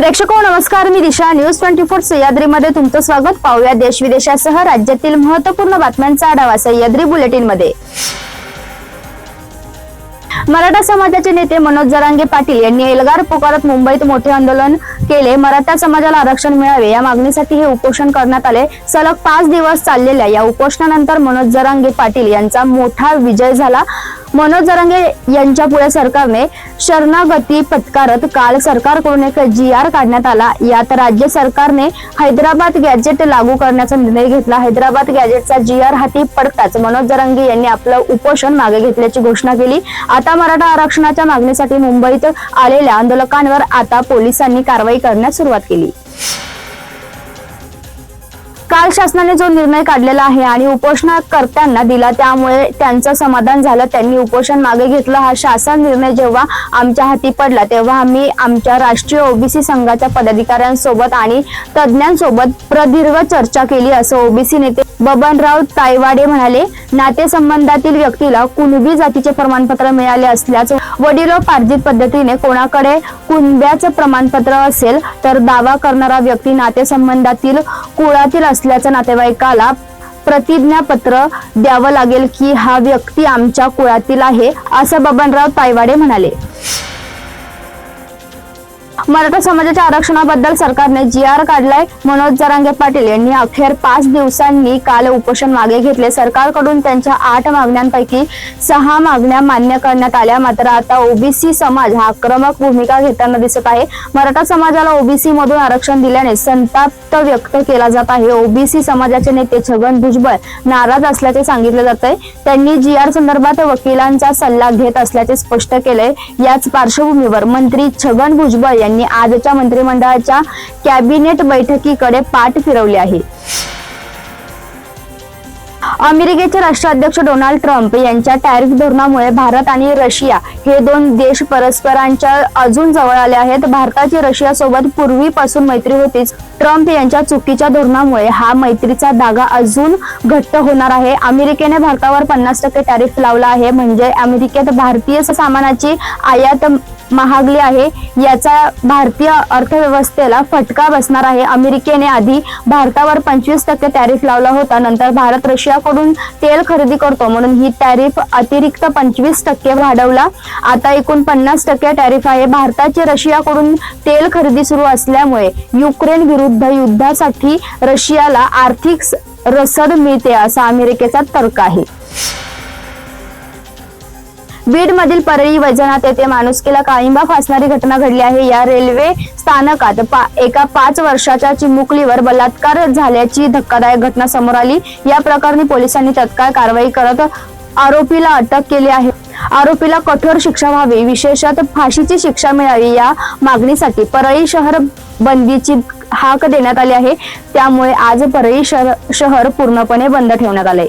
प्रेक्षको नमस्कार. मी Disha. News twenty four सह्याद्रीमध्ये तुमचं स्वागत. पाहूया देश विदेशासह राज्यातील महत्त्वपूर्ण बातम्यांचा आढावा सह्याद्री बुलेटिनमध्ये मराठा समाजाचे नेते मनोज जरांगे पाटील यांनी एल्गार पुकारत मुंबईत मोठे आंदोलन केले. मराठा समाजाला आरक्षण मिळावे या मागणीसाठी हे उपोषण करण्यात आले. सलग पाच दिवस चाललेल्या या उपोषणानंतर मनोज जरांगे पाटील यांचा मोठा विजय झाला. मनोज जरांगे यांच्या पुढे सरकारने शरणागती पत्कारत काल सरकारकडून एक जी आर काढण्यात आला. यात राज्य सरकारने हैदराबाद गॅजेट लागू करण्याचा निर्णय घेतला. हैदराबाद गॅजेटचा जी आर हाती पडताच मनोज जरांगे यांनी आपलं उपोषण मागे घेतल्याची घोषणा केली. आता मराठा आरक्षणाच्या मागणीसाठी मुंबईत आलेल्या आंदोलकांवर आता पोलिसांनी कारवाई करण्यास सुरुवात केली. काल शासनाने जो निर्णय काढलेला आहे आणि उपोषणकर्त्यांना दिला त्यामुळे त्यांचं समाधान झालं त्यांनी उपोषण मागे घेतलं. हा शासन निर्णय जेव्हा आमच्या हाती पडला तेव्हा आम्ही आमच्या राष्ट्रीय ओबीसी संघाच्या पदाधिकाऱ्यांसोबत आणि तज्ज्ञांसोबत प्रदीर्घ चर्चा केली. असं ओबीसी नेते बबनराव तायवाडे म्हणाले नातेसंबंधातील व्यक्तीला कुणबी जातीचे प्रमाणपत्र मिळाले असल्याचं वडिलोपार्जित पद्धतीने कोणाकडे कुणब्याचं प्रमाणपत्र असेल तर दावा करणारा व्यक्ती नातेसंबंधातील कुळातील असल्याच्या नातेवाईकाला प्रतिज्ञापत्र द्यावं लागेल की हा व्यक्ती आमच्या कुळातील आहे असं बबनराव तायवाडे म्हणाले. मराठा समाजाच्या आरक्षणाबद्दल सरकारने जी आर काढलाय. मनोज जरांगे पाटील यांनी अखेर पाच दिवसांनी काल उपोषण मागे घेतले. सरकारकडून त्यांच्या आठ मागण्यांपैकी सहा मागण्या मान्य करण्यात आल्या. मात्र आता ओबीसी समाज हा आक्रमक भूमिका घेताना दिसत आहे. मराठा समाजाला ओबीसी मधून आरक्षण दिल्याने संताप्त व्यक्त केला जात आहे. ओबीसी समाजाचे नेते छगन भुजबळ नाराज असल्याचे सांगितले जात आहे त्यांनी जी आर संदर्भात वकिलांचा सल्ला घेत असल्याचे स्पष्ट केले याच पार्श्वभूमीवर मंत्री छगन भुजबळ यांनी आजच्या मंत्रिमंडळाच्या कॅबिनेट बैठकीकडे पाठ फिरवली आहे. अमेरिकेचे राष्ट्राध्यक्ष डोनाल्ड ट्रम्प यांच्या टॅरिफ धोरणामुळे भारत आणि रशिया हे दोन देश परस्परांच्या अजून जवळ आले आहेत. भारताची रशिया सोबत पूर्वीपासून मैत्री होतीच. ट्रम्प यांच्या चुकीच्या धोरणामुळे हा मैत्रीचा धागा अजून घट्ट होणार आहे. अमेरिकेने भारतावर पन्नास टक्के टॅरिफ लावला आहे. म्हणजे अमेरिकेत भारतीय सामानाची आयात महागली आहे. याचा भारतीय अर्थव्यवस्थेला फटका बसणार आहे. अमेरिकेने आधी भारतावर पंचवीस टक्के टॅरिफ लावला होता. नंतर भारत रशियाकडून तेल खरेदी करतो म्हणून ही टॅरिफ अतिरिक्त पंचवीस टक्के वाढवला. आता एकूण पन्नास टक्के टॅरिफ आहे. भारताची रशियाकडून तेल खरेदी सुरू असल्यामुळे युक्रेन विरुद्ध युद्धासाठी रशियाला आर्थिक रसद मिळते असा अमेरिकेचा तर्क आहे. बीड मधील परळी वैजनाथ येथे माणुसकीला काळिंबा फासणारी घटना घडली आहे. या रेल्वे स्थानकात पा, एका पाच वर्षाच्या चिमुकलीवर बलात्कार झाल्याची धक्कादायक घटना समोर आली. या प्रकरणी पोलिसांनी तत्काळ कारवाई करत आरोपीला अटक केली आहे. आरोपीला कठोर शिक्षा व्हावी विशेषतः फाशीची शिक्षा मिळावी या मागणीसाठी परळी शहर बंदीची हाक देण्यात आली आहे. त्यामुळे आज परळी शहर शहर पूर्णपणे बंद ठेवण्यात आले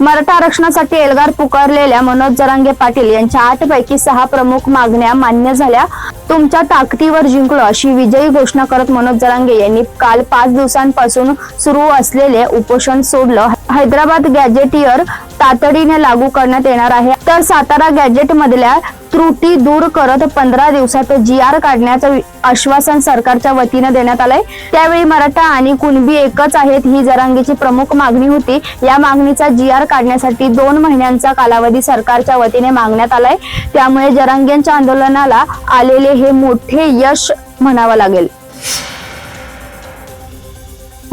मराठा आरक्षणासाठी एल्गार पुकारलेल्या मनोज जरांगे पाटील यांच्या आठ पैकी सहा प्रमुख मागण्या मान्य झाल्या. तुमच्या ताकदीवर जिंकलो अशी विजयी घोषणा करत मनोज जरांगे यांनी काल पाच दिवसांपासून सुरू असलेले उपोषण सोडलं. हैदराबाद गॅजेटियर तातडीने लागू करण्यात येणार आहे. तर सातारा गॅजेट मधल्या त्रुटी दूर करत पंधरा दिवसात जी आर काढण्याचं आश्वासन सरकारच्या वतीनं देण्यात आलंय. त्यावेळी मराठा आणि कुणबी एकच आहेत ही जरांगीची प्रमुख मागणी होती. या मागणीचा जी आर काढण्यासाठी दोन महिन्यांचा कालावधी सरकारच्या वतीने मागण्यात आलाय. त्यामुळे जरांग्यांच्या आंदोलनाला आलेले हे मोठे यश म्हणावं लागेल.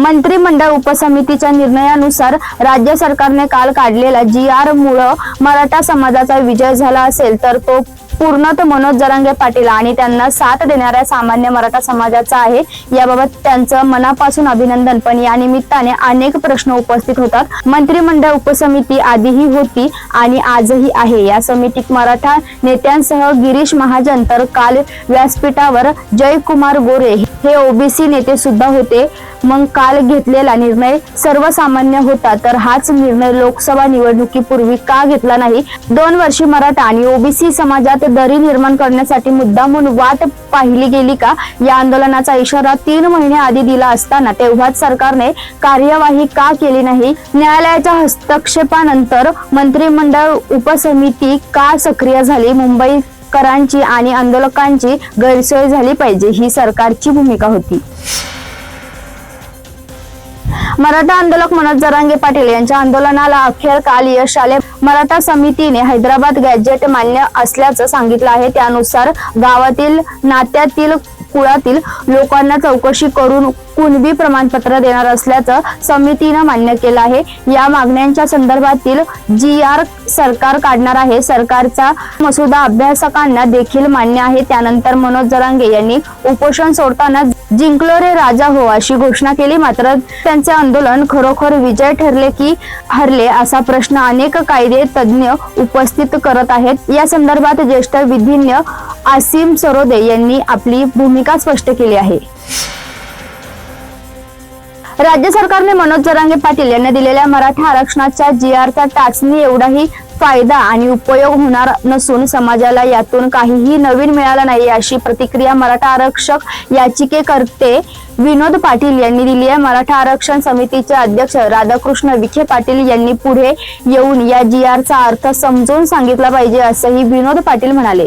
मंत्रिमंडळ उपसमितीच्या निर्णयानुसार राज्य सरकारने काल काढलेला जी आर मुळे मराठा समाजाचा विजय झाला असेल तर तो पूर्णत मनोज जरांगे पाटील आणि त्यांना साथ देणाऱ्या सामान्य मराठा समाजाचा आहे. याबाबत त्यांचं मनापासून अभिनंदन. पण या निमित्ताने अनेक प्रश्न उपस्थित होतात. मंत्रिमंडळ उपसमिती आधीही होती आणि आजही आहे. या समितीत मराठा नेत्यांसह गिरीश महाजन तर काल व्यासपीठावर जयकुमार गोरे हे ओबीसी नेते सुद्धा होते. मग काल घेतलेला निर्णय सर्वसामान्य होता. तर हाच निर्णय लोकसभा निवडणुकीपूर्वी का घेतला नाही? दोन वर्षी मराठा आणि ओबीसी समाजात दरी निर्माण करण्यासाठी मुद्दामून वाट पाहिली गेली का? या आंदोलनाचा इशारा तीन महिने आधी दिला असताना तेव्हाच सरकारने कार्यवाही का केली नाही? न्यायालयाच्या हस्तक्षेपानंतर मंत्रिमंडळ उपसमिती का सक्रिय झाली? मुंबईकरांची आणि आंदोलकांची गैरसोय झाली पाहिजे ही सरकारची भूमिका होती. मराठा आंदोलक मनोज जरांगे पाटील यांच्या आंदोलनाला अखेर काल यश आले. मराठा समितीने हैदराबाद गॅजेट मान्य असल्याचं सांगितलं आहे. त्यानुसार गावातील नात्यातील कुळातील लोकांना चौकशी करून कुणबी प्रमाणपत्र देणार असल्याचं समितीनं मान्य केलं आहे. या मागण्यांच्या संदर्भातील जी आर सरकार काढणार आहे. सरकारचा मसुदा अभ्यासकांना देखील मान्य आहे. त्यानंतर मनोज जरांगे यांनी उपोषण सोडताना जिंकलो रे राजा हो अशी घोषणा केली. मात्र त्यांचे आंदोलन खरोखर विजय ठरले की हरले असा प्रश्न अनेक कायदे तज्ज्ञ उपस्थित करत आहेत. या संदर्भात ज्येष्ठ विधिज्ञ आसिम सरोदे यांनी आपली भूमिका स्पष्ट केली आहे. राज्य सरकारने मनोज जरांगे पाटील यांना दिलेल्या मराठा आरक्षणाच्या जी आरचा टाचणी एवढाही फायदा आणि उपयोग होणार नसून समाजाला यातून काहीही नवीन मिळालं नाही अशी प्रतिक्रिया मराठा आरक्षक याचिकेकर्ते विनोद पाटील यांनी दिली आहे. मराठा आरक्षण समितीचे अध्यक्ष राधाकृष्ण विखे पाटील यांनी पुढे येऊन या जी आरचा अर्थ समजून सांगितला पाहिजे असंही विनोद पाटील म्हणाले.